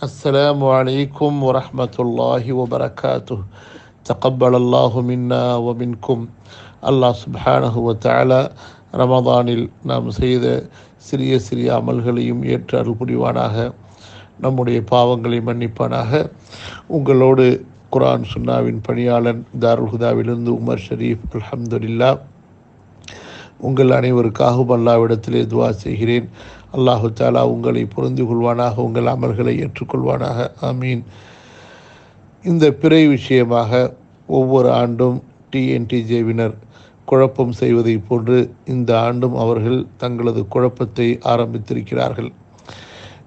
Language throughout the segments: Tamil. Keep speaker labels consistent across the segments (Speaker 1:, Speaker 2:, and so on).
Speaker 1: السلام عليكم ورحمة الله وبركاته تقبل الله منا ومنكم அல்லாஹ் சுப்ஹானஹு வ தஆலா ரமதானில் நாம் செய்த சிறிய சிறிய அமல்களையும் ஏற்று அருள் புரிவானாக நம்முடைய பாவங்களை மன்னிப்பானாக உங்களோடு குர்ஆன் சுன்னாவின் பணியாளன் தாருல் ஹுதாவிலிருந்து உமர் ஷரீஃப் அல்ஹம்துலில்லாஹ் உங்கள் அனைவருக்காகவும் அல்லாவிடத்திலே துவா செய்கிறேன். அல்லாஹு தாலா உங்களை புரிந்து கொள்வானாக உங்கள் அமல்களை ஏற்றுக்கொள்வானாக. ஆமீன். இந்த பிறை விஷயமாக ஒவ்வொரு ஆண்டும் டிஎன்டிஜேவினர் குழப்பம் செய்வதை போன்று இந்த ஆண்டும் அவர்கள் தங்களது குழப்பத்தை ஆரம்பித்திருக்கிறார்கள்.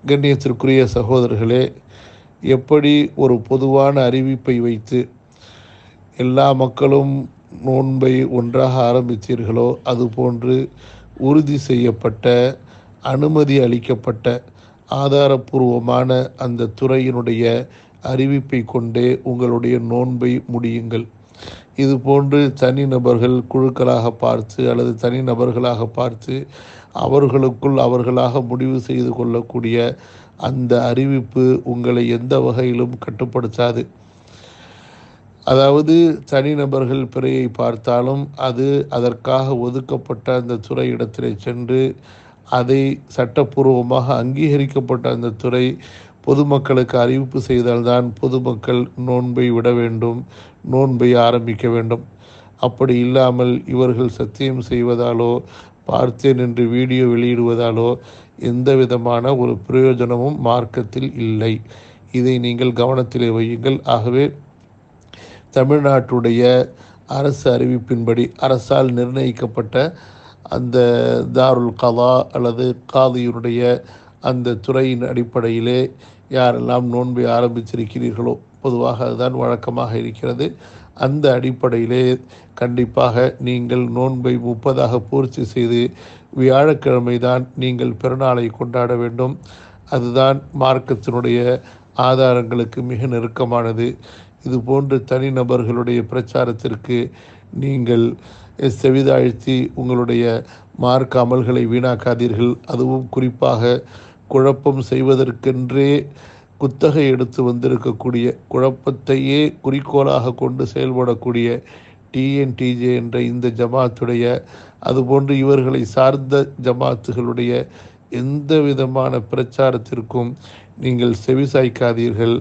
Speaker 1: கண்ணியத்திற்குரிய சகோதரர்களே எப்படி ஒரு பொதுவான அறிவிப்பை வைத்து எல்லா மக்களும் நோன்பை ஒன்றாக ஆரம்பித்தீர்களோ அதுபோன்று உறுதி செய்யப்பட்ட அனுமதி அளிக்கப்பட்ட ஆதாரபூர்வமான அந்த துறையினுடைய அறிவிப்பை கொண்டே உங்களுடைய நோன்பை முடியுங்கள். இது போன்று தனிநபர்கள் குழுக்களாக பார்த்து அல்லது தனிநபர்களாக பார்த்து அவர்களுக்குள் அவர்களாக முடிவு செய்து கொள்ளக்கூடிய அந்த அறிவிப்பு உங்களை எந்த வகையிலும் கட்டுப்படுத்தாது. அதாவது தனிநபர்கள் பிறையை பார்த்தாலும் அது அதற்காக ஒதுக்கப்பட்ட அந்த துறை இடத்திலே சென்று அதை சட்டப்பூர்வமாக அங்கீகரிக்கப்பட்ட அந்த துறை பொதுமக்களுக்கு அறிவிப்பு செய்தால்தான் பொதுமக்கள் நோன்பை விட வேண்டும் நோன்பை ஆரம்பிக்க வேண்டும். அப்படி இல்லாமல் இவர்கள் சத்தியம் செய்வதாலோ பார்த்தேன் என்று வீடியோ வெளியிடுவதாலோ எந்த விதமான ஒரு பிரயோஜனமும் மார்க்கத்தில் இல்லை. இதை நீங்கள் கவனத்திலே வையுங்கள். ஆகவே தமிழ்நாட்டுடைய அரசு அறிவிப்பின்படி அரசால் நிர்ணயிக்கப்பட்ட அந்த தாருல் கலா அல்லது காதியினுடைய அந்த துறையின் அடிப்படையிலே யாரெல்லாம் நோன்பை ஆரம்பிச்சிருக்கிறீர்களோ பொதுவாக அதுதான் வழக்கமாக இருக்கிறது. அந்த அடிப்படையிலே கண்டிப்பாக நீங்கள் நோன்பை முப்பதாக பூர்த்தி செய்து வியாழக்கிழமை தான் நீங்கள் பிறநாளை கொண்டாட வேண்டும். அதுதான் மார்க்கத்தினுடைய ஆதாரங்களுக்கு மிக நெருக்கமானது. இது போன்று தனிநபர்களுடைய பிரச்சாரத்திற்கு நீங்கள் செவிதாழ்த்தி உங்களுடைய மார்க்க அமல்களை வீணாக்காதீர்கள். அதுவும் குறிப்பாக குழப்பம் செய்வதற்கென்றே குத்தகை எடுத்து வந்திருக்கக்கூடிய குழப்பத்தையே குறிக்கோளாக கொண்டு செயல்படக்கூடிய டிஎன்டிஜே என்ற இந்த ஜமாத்துடைய அதுபோன்று இவர்களை சார்ந்த ஜமாத்துகளுடைய எந்த விதமான பிரச்சாரத்திற்கும் நீங்கள் செவிசாய்க்காதீர்கள்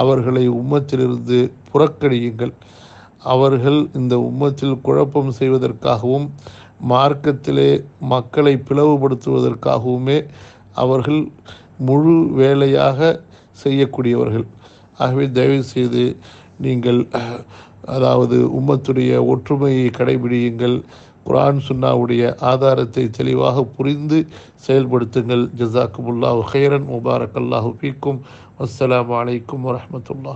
Speaker 1: அவர்களை உம்மத்திலிருந்து புறக்கணியுங்கள். அவர்கள் இந்த உம்மத்தில் குழப்பம் செய்வதற்காகவும் மார்க்கத்திலே மக்களை பிளவுபடுத்துவதற்காகவுமே அவர்கள் முழு வேலையாக செய்யக்கூடியவர்கள். ஆகவே தயவு செய்து நீங்கள் அதாவது உம்மத்துடைய ஒற்றுமையை கடைபிடியுங்கள். குரான் சுன்னாவுடைய ஆதாரத்தை தெளிவாக புரிந்து செயல்படுத்துங்கள். ஜசாக்குமுல்லாஹ் ஹைரன் முபாரக் அல்லாஹு ஃபீக்கும். அஸ்ஸலாமு அலைக்கும் வரமத்துல்லா